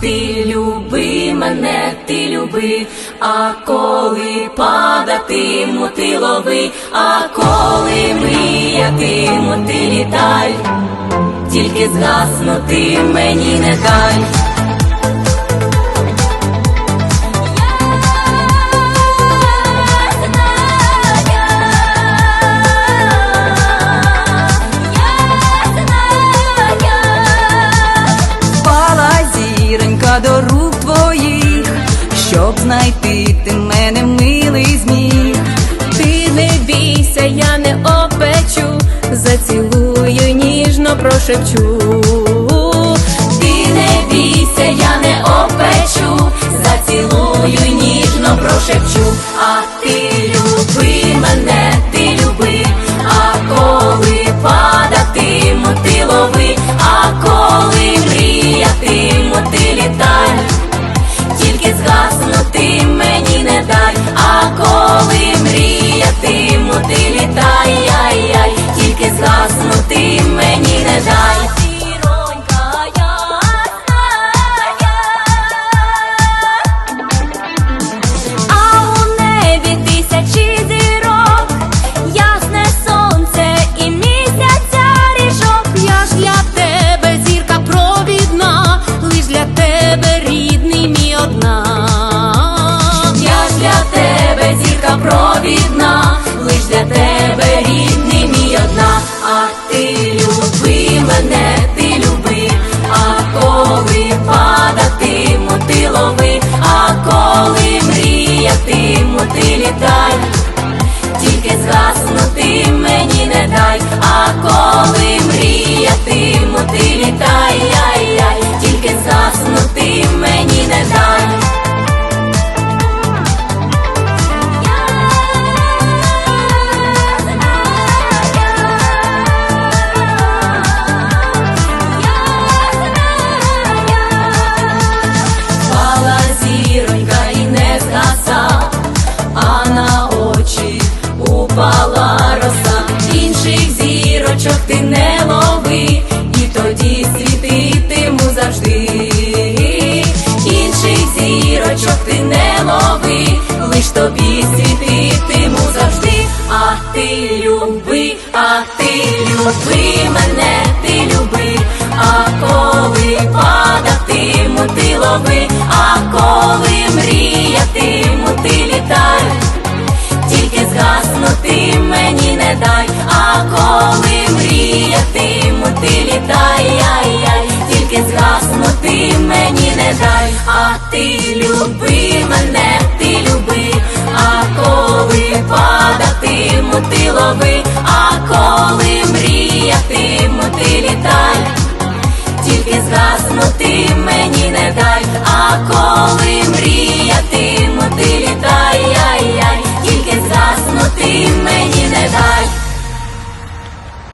ти люби мене, ти люби, а коли падатиму, ти лови, а коли мріятиму, ти літай, тільки згаснути мені не дай. До рук твоїх, щоб знайти ти мене милий зміг. Ти не бійся, я не опечу, зацілую ніжно прошепчу. Ти не бійся, я не опечу, зацілую ніжно прошепчу, а ти люби мене, ти люби, а коли падатиму, ти лови, а коли провідна, лиш для тебе рідний мій одна, а ти люби мене, ти люби, а коли падатиму, ти лови, а коли мріятиму, ти літай, тільки згаснути мені не дай, зірочок ти не лови, лиш тобі світитиму завжди. А ти люби, а ти люби мене, ти люби, а коли падатиму, ти лови, а коли мріятиму, ти літай, тільки згаснути мені не згаснути мені не дай, а ти люби мене, ти люби, а коли падатиму, ти лови, а коли мріятиму, ти літай, тільки згаснути мені не дай, а коли